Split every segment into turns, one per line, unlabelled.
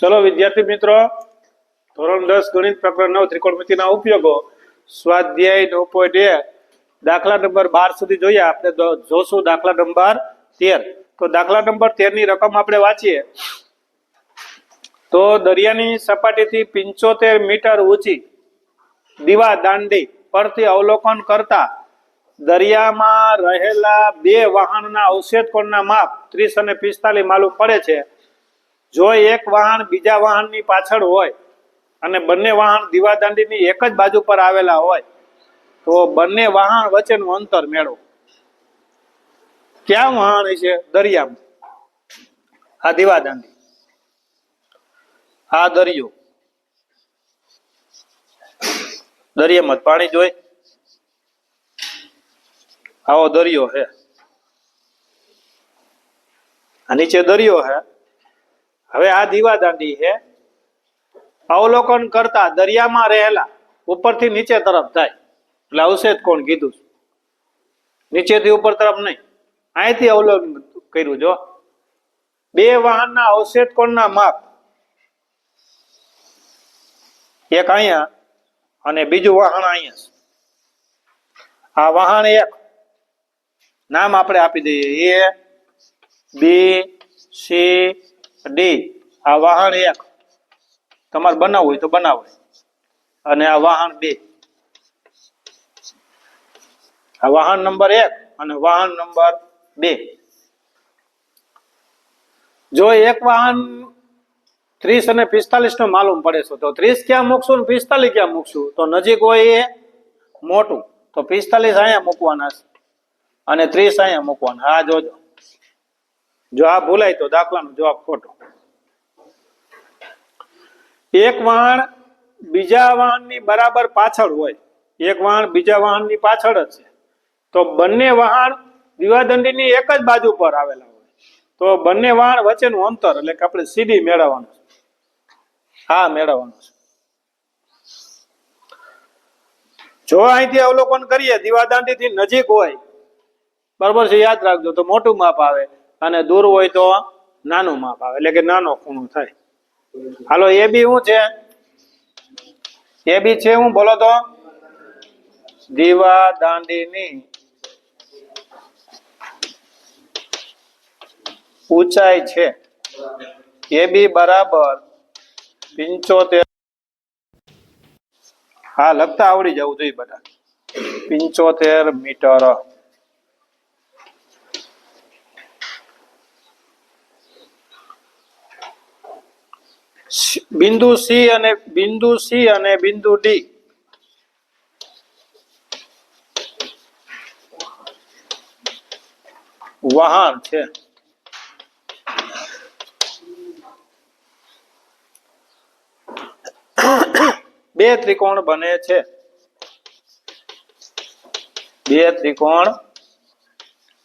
ચલો વિદ્યાર્થી મિત્રો, ધોરણ દસ ગણિત પ્રકરણ નવ ત્રિકોણમિતિના ઉપયોગો સ્વાધ્યાય નવ પોઈન્ટ એક દાખલા નંબર બાર સુધી જોઈએ આપણે જોશું દાખલા નંબર તેર. તો દાખલા નંબર તેરની રકમ આપણે વાંચીએ. તો દરિયાની સપાટીથી પિંચોતેર મીટર ઊંચી દીવા દાંડી પરથી અવલોકન કરતા દરિયામાં રહેલા બે વાહનના અવશેષ કોણના માપ ત્રીસ અને પિસ્તાલીસ માલુમ પડે છે. જો એક વાહન બીજા વાહનની પાછળ હોય અને બંને વાહન દીવાદાંડીની એક જ બાજુ પર આવેલા હોય, તો બંને વાહન વચ્ચેનું અંતર મેળવો. ક્યાં વાહન છે દરિયામાં. આ દીવાદાંડી. આ દરિયો. દરિયામાં પાણી જોઈ. આવો દરિયો હે. આ નીચે દરિયો હે. હવે આ દીવાદાંડી છે. અવલોકન કરતા દરિયામાં રહેલા ઉપરથી નીચે તરફ થાય એટલે અવશેષ કોણ કીધું. નીચેથી ઉપર તરફ નહીં. અહીંથી અવલોકન કર્યું, જો. બે વાહનના અવશેષ કોણના માપ? એક અહીંયા અને બીજું વાહન અહીંયા. આ વાહન એક. નામ આપણે આપી દઈએ. એ, બી, સી ડી, આ વાહન એક. તમારે બનાવવું હોય તો બનાવો. અને આ વાહન બે. આ વાહન નંબર એક અને વાહન નંબર બે. જો એક વાહન ત્રીસ અને પિસ્તાલીસ નો માલુમ પડે છે, તો ત્રીસ ક્યાં મૂકશું ને પિસ્તાલીસ ક્યાં મૂકશું? તો નજીક હોય એ મોટું. તો પિસ્તાલીસ અહીંયા મૂકવાના છે. અને ત્રીસ અહીંયા મૂકવાના. આ જોજો. જો આ ભૂલાય તો દાખલાનો જવાબ ખોટો. એક વાહન બીજા વાહનની બરાબર પાછળ હોય, એક વાહન બીજા વાહનની પાછળ જ છે. તો બંને વાહન દીવાદંડીની એક જ બાજુ પર આવેલા હોય. તો બંને વાહન વચ્ચેનું અંતર એટલે કે આપણે સીધી મેળવવાનું છે. હા, મેળવવાનું છે. જો અહીંથી અવલોકન કરીએ, દીવાદાંડીથી નજીક હોય, બરોબર છે, યાદ રાખજો, તો મોટું માપ આવે અને દૂર હોય તો નાનું માપ આવે, એટલે કે નાનો ખૂણો થાય. હાલો, એ બી શું છે? એ બી છે હું બોલો તો. દીવા દાંડીની ઊંચાઈ છે. એ બી બરાબર પિંચોતેર. હા, લખતા આવડી જવું જોઈએ બધા. પિંચોતેર મીટર. બિંદુ સી અને બિંદુ સી અને બિંદુ ડી વાહન છે. બે ત્રિકોણ બને છે. બે ત્રિકોણ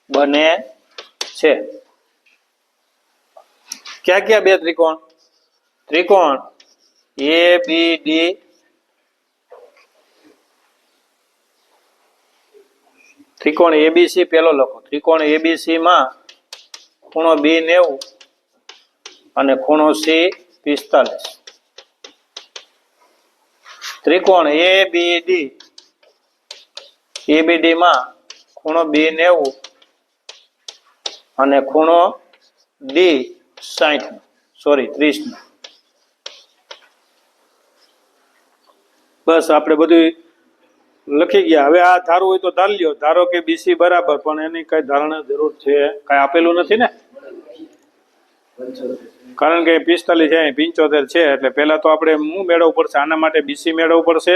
બને છે. ક્યાં ક્યાં બે ત્રિકોણ? ત્રિકોણ એ બી ડી ત્રિકોણ એબીસી પેલો લખો. ત્રિકોણ એબીસી માં ખૂણો બી નેવું અને ખૂણો સી પિસ્તાલીસ. ત્રિકોણ એ બી ડી એબીડી માં ખૂણો બી નેવું અને ખૂણો ડી સાઠ સોરી ત્રીસ બસ આપણે બધું લખી ગયા. હવે આ ધારું હોય તો ધાર લ્યો. ધારો કે બીસી બરાબર, પણ એની કઈ ધારણા જરૂર છે. કઈ આપેલું નથી ને? કારણ કે પિસ્તાલીસ છે પિંચોતેર છે, એટલે પહેલા તો આપણે હું મેળવવું પડશે? આના માટે બીસી મેળવવું પડશે.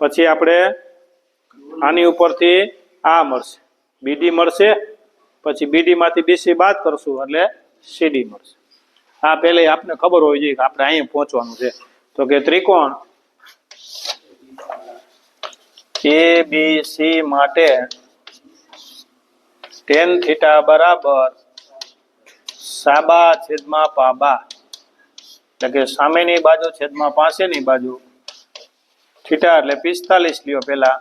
પછી આપણે આની ઉપરથી આ મળશે. બીડી મળશે. પછી બીડી માંથી બીસી બાદ કરશું, એટલે સીડી મળશે. આ પહેલે આપને ખબર હોવી જોઈએ કે આપણે અહીંયા પહોંચવાનું છે. તો કે ત્રિકોણ એ બી માટે ટેન થીટા બરાબર સાબા છેદમાં પાબા. એટલે કે સામેની બાજુ છેદમાં પાસેની બાજુ. થીટા એટલે પિસ્તાલીસ લ્યો પેલા.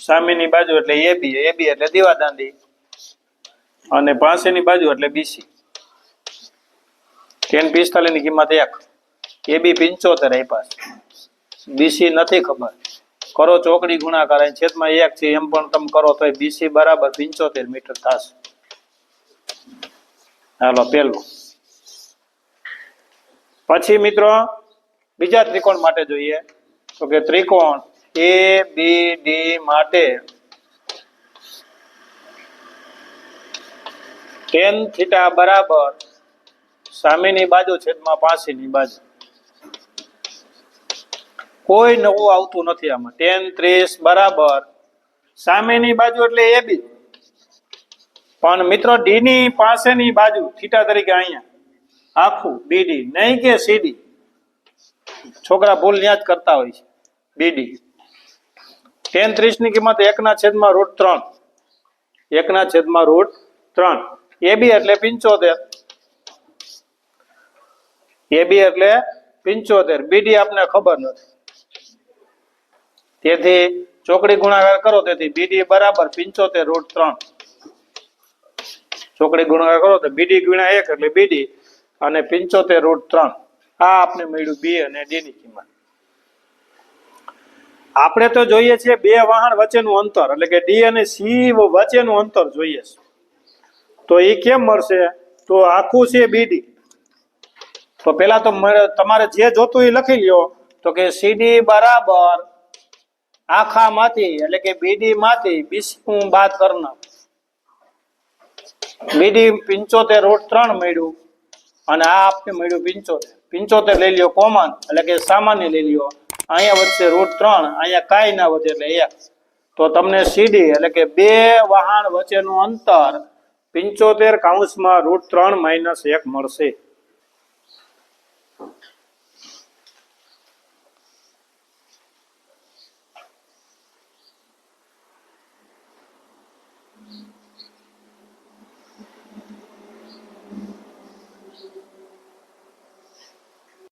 સામેની બાજુ એટલે એ બી એ બી એટલે દીવાદાંડી. અને પાસેની બાજુ એટલે બીસી. ટેન પિસ્તાલીસની કિંમત એક. એ બી પિંચોતેર છે. બીસી નથી ખબર. કરો ચોકડી ગુણાકાર, અહીં છેદમાં એક છે, એમ પણ તમે કરો તો બીસી બરાબર પિંચોતેર મીટર થશે. હાલો પેલું પછી મિત્રો, બીજા ત્રિકોણ માટે જોઈએ. તો કે ત્રિકોણ એ બી ડી માટે ટેન થીટા બરાબર સામેની બાજુ છેદમાં પાસેની બાજુ. કોઈ નવું આવતું નથી આમાં. ટેન, ત્રીસ, બરાબર. સામેની બાજુ એટલે એ બી. પણ મિત્રો ડી ની પાસેની બાજુ, થીટા તરીકે અહીંયા. આખું બીડી નહીં કે સીડી. છોકરા ભૂલ ન્યાજ કરતા હોય છે. બીડી ટેન ત્રીસની કિંમત એકના છેદમાં રૂટ ત્રણ. એકના છેદમાં રૂટ ત્રણ. એ બી એટલે પિંચોતેર. એ બી એટલે પિંચોતેર. બીડી આપને ખબર નથી. તેથી ચોકડી ગુણાકાર કરો, તેથી બીડી બરાબર પિંચોતેર રૂટ ત્રણ. ચોકડી ગુણાકાર કરો તો બીડી ગુણ્યા એક એટલે બીડી અને પિંચોતેર રૂટ ત્રણ. આ આપણે મળ્યું બી અને ડી ની કિંમત. આપણે તો જોઈએ છીએ બે વાહન વચ્ચેનું અંતર, એટલે કે ડી અને સી વચ્ચેનું અંતર જોઈએ છે. તો એ કેમ મળશે? તો આખું છે બીડી તો પેલા તો તમારે જે જોતું એ લખી લ્યો. તો કે સીડી બરાબર આખામાંથી, એટલે કે બીડી માંથી બીસી હું બાદ કરના બીડી પિંચોતેર રૂટ ત્રણ મળ્યું અને આ આપને મળ્યું પિંચોતેર. પિંચોતેર લઈ લ્યો કોમન, એટલે કે સામાન્ય લઈ લ્યો. અહીંયા વધશે રૂટ ત્રણ, અહીંયા કાંઈ ના વધે એટલે એક. તો તમને સીડી એટલે કે બે વાહન વચ્ચેનું અંતર પિંચોતેર કાઉન્સમાં રૂટ ત્રણ માઇનસ એક મળશે.